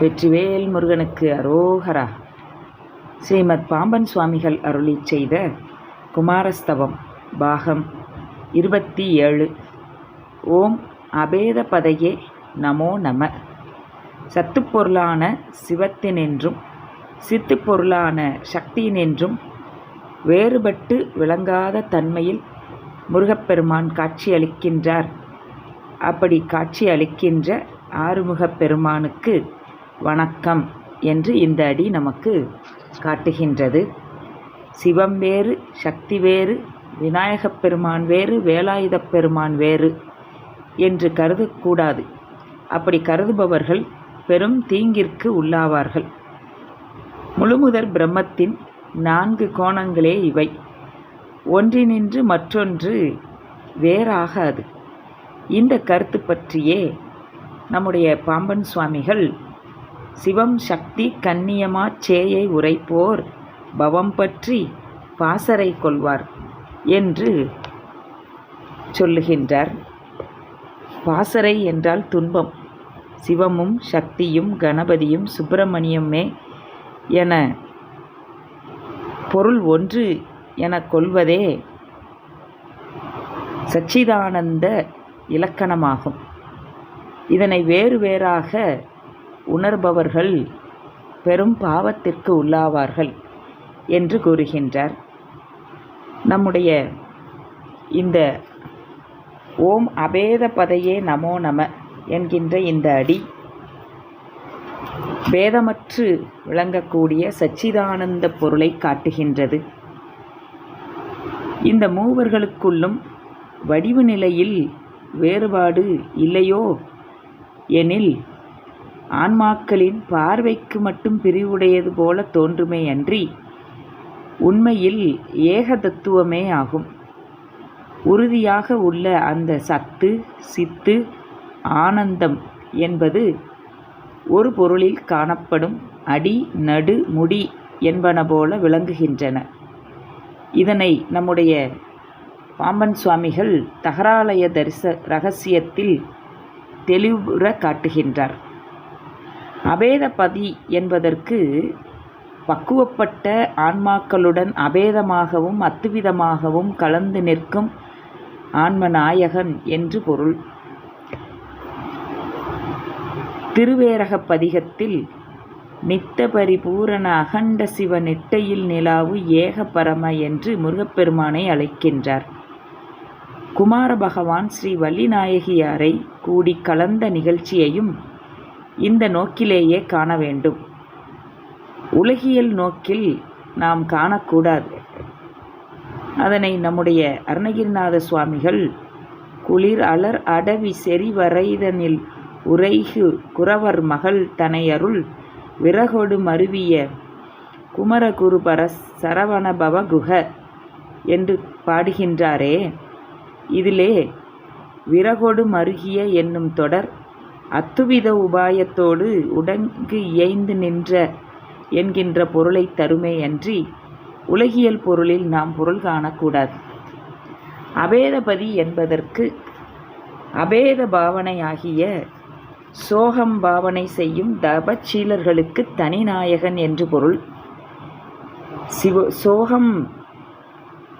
வெற்றிவேல் முருகனுக்கு அரோகரா. ஸ்ரீமத் பாம்பன் சுவாமிகள் அருளி செய்த குமாரஸ்தவம் பாகம் இருபத்தி ஏழு ஓம் அபேத பதையே நமோ. நம சத்துப்பொருளான சிவத்தினின்றும் சித்துப்பொருளான சக்தியினின்றும் வேறுபட்டு விளங்காத தன்மையில் முருகப்பெருமான் காட்சியளிக்கின்றார். அப்படி காட்சியளிக்கின்ற ஆறுமுகப் பெருமானுக்கு வணக்கம் என்று இந்த அடி நமக்கு காட்டுகின்றது. சிவம் வேறு சக்தி வேறு விநாயகப் பெருமான் வேறு வேலாயுதப் பெருமான் வேறு என்று கருதக்கூடாது. அப்படி கருதுபவர்கள் பெரும் தீங்கிற்கு உள்ளாவார்கள். முழுமுதற் பிரம்மத்தின் நான்கு கோணங்களே இவை. ஒன்றினின்று மற்றொன்று வேறாகாது இந்த கருத்து பற்றியே நம்முடைய பாம்பன் சுவாமிகள் சிவம் சக்தி கண்ணியமா சேயை உரைப்போர் பவம் பற்றி பாசரை கொள்வார் என்று சொல்லுகின்றார். பாசறை என்றால் துன்பம். சிவமும் சக்தியும் கணபதியும் சுப்பிரமணியமே என பொருள் ஒன்று என கொள்வதே சச்சிதானந்த இலக்கணமாகும். இதனை வேறு வேறாக உணர்பவர்கள் பெரும் பாவத்திற்கு உள்ளாவார்கள் என்று கூறுகின்றார். நம்முடைய இந்த ஓம் அபேத பதையே நமோ நம என்கின்ற இந்த அடி பேதமற்று விளங்கக்கூடிய சச்சிதானந்த பொருளை காட்டுகின்றது. இந்த மூவர்களுக்குள்ளும் வடிவு நிலையில் வேறுபாடு இல்லையோ எனில் ஆன்மாக்களின் பார்வைக்கு மட்டும் பிரிவுடையது போல தோன்றுமே அன்றி உண்மையில் ஏக தத்துவமே ஆகும். உறுதியாக உள்ள அந்த சத்து சித்து ஆனந்தம் என்பது ஒரு பொருளில் காணப்படும் அடி நடு முடி என்பன போல விளங்குகின்றன. இதனை நம்முடைய பாம்பன் சுவாமிகள் தகராலய தரிச ரகசியத்தில் தெளிவுற காட்டுகின்றார். அபேதபதி என்பதற்கு பக்குவப்பட்ட ஆன்மாக்களுடன் அபேதமாகவும் அத்துவிதமாகவும் கலந்து நிற்கும் ஆன்மநாயகன் என்று பொருள். திருவேரகப்பதிகத்தில் பதிகத்தில் நித்த பரிபூரண அகண்ட சிவ நெட்டையில் நிலாவு ஏக பரம என்று முருகப்பெருமானை அழைக்கின்றார். குமார பகவான் ஸ்ரீ வள்ளிநாயகியாரை கூடி கலந்த நிகழ்ச்சியையும் இந்த நோக்கிலேயே காண வேண்டும். உலகியல் நோக்கில் நாம் காணக்கூடாது. அதனை நம்முடைய அருணகிரிநாத சுவாமிகள் குளிர் அலர் அடவி செறிவரைதனில் உரைகு குறவர் மகள் தனையருள் விறகொடு மருவிய குமரகுருபர சரவணபவகுக என்று பாடுகின்றாரே. இதிலே விறகொடு மருகிய என்னும் தொடர் அத்துவித உபாயத்தோடு உடங்கு இயைந்து நின்ற என்கின்ற பொருளை தருமே அன்றி உலகியல் பொருளில் நாம் பொருள் காணக்கூடாது. அபேதபதி என்பதற்கு அபேத பாவனையாகிய சோகம் பாவனை செய்யும் தபச்சீலர்களுக்கு தனிநாயகன் என்று பொருள். சிவ சோகம்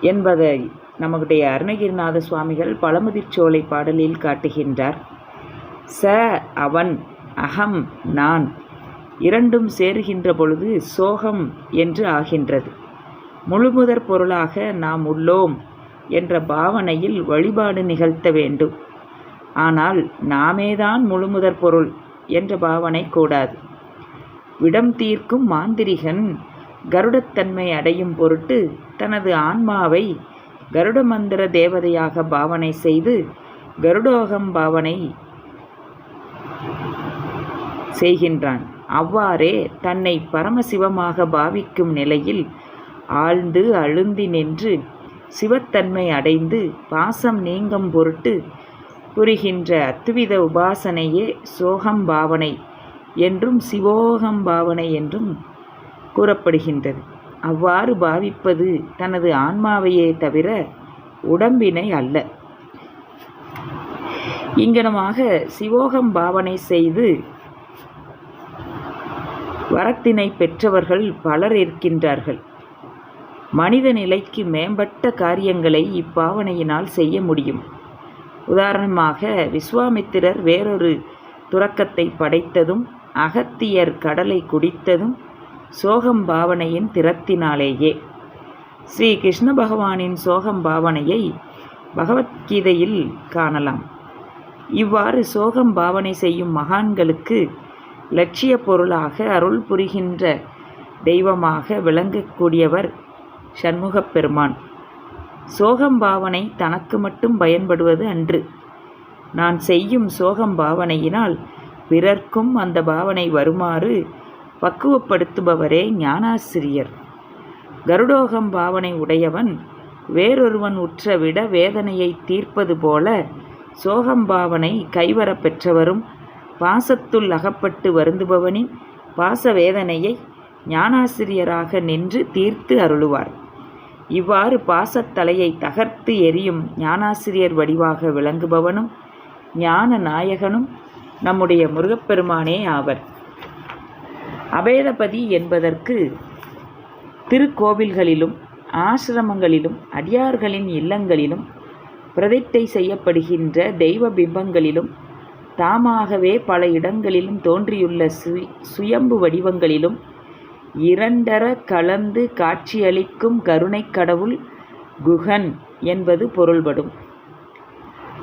என்பதை நம்முடைய அருணகிரிநாத சுவாமிகள் பழமுதிர்ச்சோலை பாடலில் காட்டுகின்றார். ச அவன் அகம் நான். இரண்டும் சேருகின்ற பொழுது சோகம் என்று ஆகின்றது. முழுமுதற் பொருளாக நாம் உள்ளோம் என்ற பாவனையில் வழிபாடு நிகழ்த்த வேண்டும். ஆனால் நாமேதான் முழுமுதற் பொருள் என்ற பாவனை கூடாது. விடம் தீர்க்கும் மாந்திரிகன் கருடத்தன்மை அடையும் பொருட்டு தனது ஆன்மாவை கருடமந்திர தேவதையாக பாவனை செய்து கருடோகம் பாவனை செய்கின்றான். அவ்வாறே தன்னை பரமசிவமாக பாவிக்கும் நிலையில் ஆழ்ந்து அழுந்தி நின்று சிவத்தன்மை அடைந்து பாசம் நீங்கும் பொருட்டு புரிகின்ற அத்துவித உபாசனையே சோகம் பாவனை என்றும் சிவோகம் பாவனை என்றும் கூறப்படுகின்றது. அவ்வாறு பாவிப்பது தனது ஆன்மாவையே தவிர உடம்பினை அல்ல. இங்கனமாக சிவோகம் பாவனை செய்து வரத்தினை பெற்றவர்கள் பலர் இருக்கின்றார்கள். மனித நிலைக்கு மேம்பட்ட காரியங்களை இப்பாவனையினால் செய்ய முடியும். உதாரணமாக விஸ்வாமித்திரர் வேறொரு துறக்கத்தை படைத்ததும் அகத்தியர் கடலை குடித்ததும் சோகம் பாவனையின் திறத்தினாலேயே. ஸ்ரீ கிருஷ்ண பகவானின் சோகம் பாவனையை பகவத்கீதையில் காணலாம். இவ்வாறு சோகம் பாவனை செய்யும் மகான்களுக்கு லட்சிய பொருளாக அருள் புரிகின்ற தெய்வமாக விளங்கக்கூடியவர் சண்முகப் பெருமான். சோகம் பாவனை தனக்கு மட்டும் பயன்படுவது அன்று. நான் செய்யும் சோகம் பாவனையினால் பிறர்க்கும் அந்த பாவனை வருமாறு பக்குவப்படுத்துபவரே ஞானாசிரியர். கருடோகம் பாவனை உடையவன் வேறொருவன் உற்ற விட வேதனையை தீர்ப்பது போல சோகம் பாவனை கைவரப் பெற்றவரும் பாசத்துள் அகப்பட்டு வருந்துபவனின் பாச வேதனையை ஞானாசிரியராக நின்று தீர்த்து அருளுவார். இவ்வாறு பாசத்தலையை தகர்த்து எரியும் ஞானாசிரியர் வடிவாக விளங்குபவனும் ஞான நாயகனும் நம்முடைய முருகப்பெருமானே ஆவர். அபேதபதி என்பதற்கு திருக்கோவில்களிலும் ஆசிரமங்களிலும் அடியார்களின் இல்லங்களிலும் பிரதிட்டை செய்யப்படுகின்ற தெய்வ பிம்பங்களிலும் தாமாகவே பல இடங்களிலும் தோன்றியுள்ள சு சுயம்பு வடிவங்களிலும் இரண்டர கலந்து காட்சியளிக்கும் கருணைக் கடவுள் குகன் என்பது பொருள்படும்.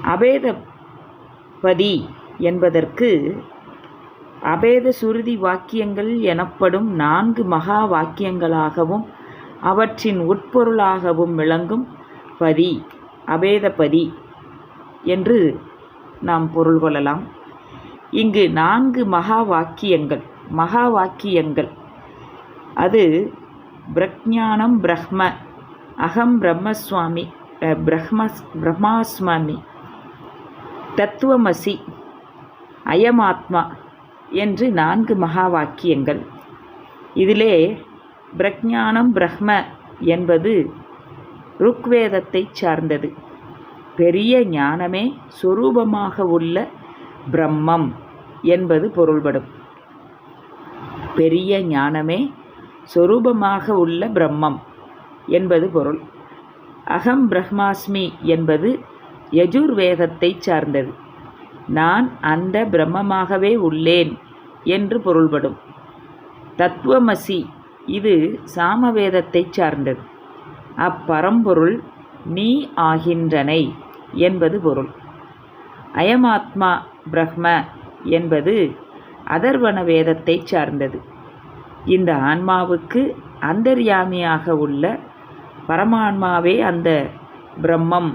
அபேதபதி என்பதற்கு அபேத சுருதி வாக்கியங்கள் எனப்படும் நான்கு மகா வாக்கியங்களாகவும் அவற்றின் உட்பொருளாகவும் விளங்கும் பதி அபேதபதி என்று நாம் பொருள் கொள்ளலாம். இங்கு நான்கு மகா வாக்கியங்கள் மகா வாக்கியங்கள். அது பிரக்ஞானம் பிரம்ம அகம் பிரம்மஸ்வாமி அஹ், பிரம்ம பிரம்மாஸ்வாமி தத்துவமசி அயமாத்மா என்று நான்கு மகா வாக்கியங்கள். இதிலே பிரக்ஞானம் பிரம்ம என்பது ருக்வேதத்தை சார்ந்தது. பெரிய ஞானமே சொரூபமாக உள்ள பிரம்மம் என்பது பொருள்படும். பெரிய ஞானமே சொரூபமாக உள்ள பிரம்மம் என்பது பொருள். அகம் பிரம்மாஸ்மி என்பது யஜுர்வேதத்தை சார்ந்தது. நான் அந்த பிரம்மமாகவே உள்ளேன் என்று பொருள்படும். தத்துவமசி இது சாமவேதத்தை சார்ந்தது. அப்பரம்பொருள் நீ ஆகின்றனை. என்பது பொருள். அயமாத்மா பிரம்ம என்பது அதர்வன வேதத்தை சார்ந்தது. இந்த ஆன்மாவுக்கு அந்தர்யாமியாக உள்ள பரமான்மாவே அந்த பிரம்மம்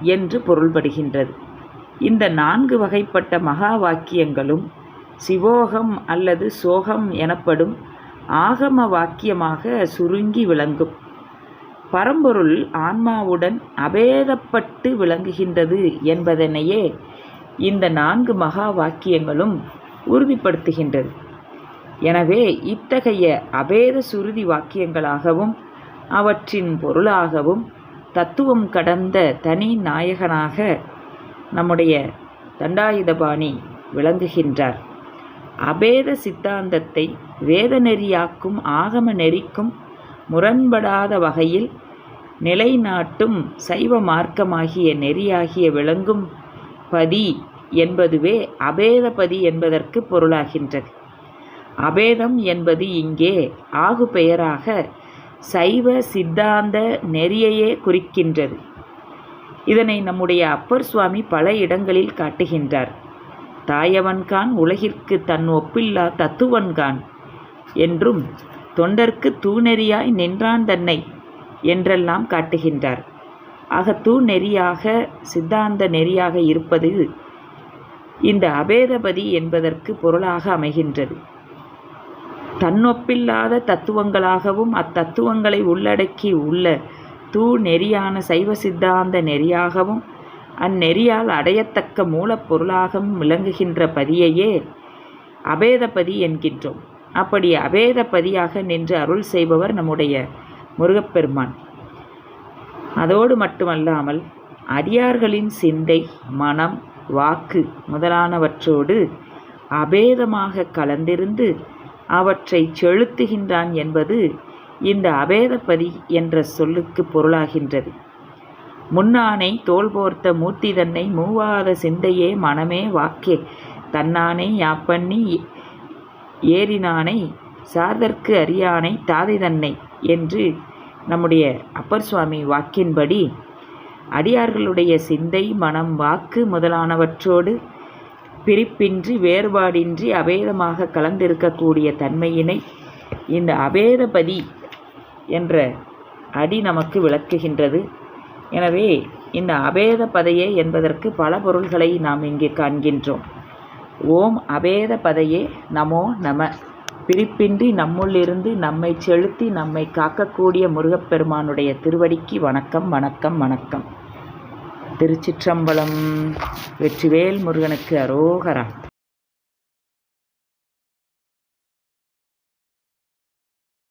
என்று பொருள்படுகின்றது. இந்த நான்கு வகைப்பட்ட மகா வாக்கியங்களும் சிவோகம் அல்லது சோகம் எனப்படும் ஆகம வாக்கியமாக சுருங்கி விளங்கும். பரம்பொருள் ஆன்மாவுடன் அபேதப்பட்டு விளங்குகின்றது என்பதனையே இந்த நான்கு மகா வாக்கியங்களும் உறுதிப்படுத்துகின்றது. எனவே இத்தகைய அபேத சுருதி வாக்கியங்களாகவும் அவற்றின் பொருளாகவும் தத்துவம் கடந்த தனி நாயகனாக நம்முடைய தண்டாயுதபாணி விளங்குகின்றார். அபேத சித்தாந்தத்தை வேத நெறியாக்கும் ஆகம நெறிக்கும் முரண்படாத வகையில் நிலைநாட்டும் சைவ மார்க்கமாகிய நெறியாகிய விளங்கும் பதி என்பதுவே அபேதபதி என்பதற்கு பொருளாகின்றது. அபேதம் என்பது இங்கே ஆகு பெயராக சைவ சித்தாந்த நெறியையே குறிக்கின்றது. இதனை நம்முடைய அப்பர் சுவாமி பல இடங்களில் காட்டுகின்றார். தாயவன்கான் உலகிற்கு தன் ஒப்பில்லா தத்துவன்கான் என்றும் தொண்டர்க்கு தூணெறியாய் நின்றான் தன்னை என்றெல்லாம் காட்டுகின்றார். ஆக தூணெறியாக சித்தாந்த நெறியாக இருப்பது இந்த அபேதபதி என்பதற்கு பொருளாக அமைகின்றது. தன்னொப்பில்லாத தத்துவங்களாகவும் அத்தத்துவங்களை உள்ளடக்கி உள்ள தூ நெறியான சைவ சித்தாந்த நெறியாகவும் அந்நெறியால் அடையத்தக்க மூலப்பொருளாகவும் விளங்குகின்ற பதியையே அபேதபதி என்கின்றோம். அப்படி அபேதபதியாக நின்று அருள் செய்பவர் நம்முடைய முருகப்பெருமான். அதோடு மட்டுமல்லாமல் அடியார்களின் சிந்தை மனம் வாக்கு முதலானவற்றோடு அபேதமாக கலந்திருந்து அவற்றை செலுத்துகின்றான் என்பது இந்த அபேதபதி என்ற சொல்லுக்கு பொருளாகின்றது. முன்னானை தோல் போர்த்த மூர்த்தி தன்னை மூவாத சிந்தையே மனமே வாக்கே. தன்னானை யாப்பண்ணி ஏறினானை சார்தற்கு அறியானை தாதை தன்னை என்று நம்முடைய அப்பர் சுவாமி வாக்கின்படி அடியார்களுடைய சிந்தை மனம் வாக்கு முதலானவற்றோடு பிரிப்பின்றி வேறுபாடின்றி அபேதமாக கலந்திருக்கக்கூடிய தன்மையினை இந்த அபேதபதி என்ற அடி நமக்கு விளக்குகின்றது. எனவே இந்த அபேத பதையே என்பதற்கு பல பொருள்களை நாம் இங்கே காண்கின்றோம். ஓம் அபேத பதையே நமோ நம. பிரிப்பின்றி நம்முள்ளிருந்து நம்மை செலுத்தி நம்மை காக்கக்கூடிய முருகப்பெருமானுடைய திருவடிக்கு வணக்கம் வணக்கம் வணக்கம். திருச்சிற்றம்பலம் வெற்றிவேல் முருகனுக்கு அரோகரா.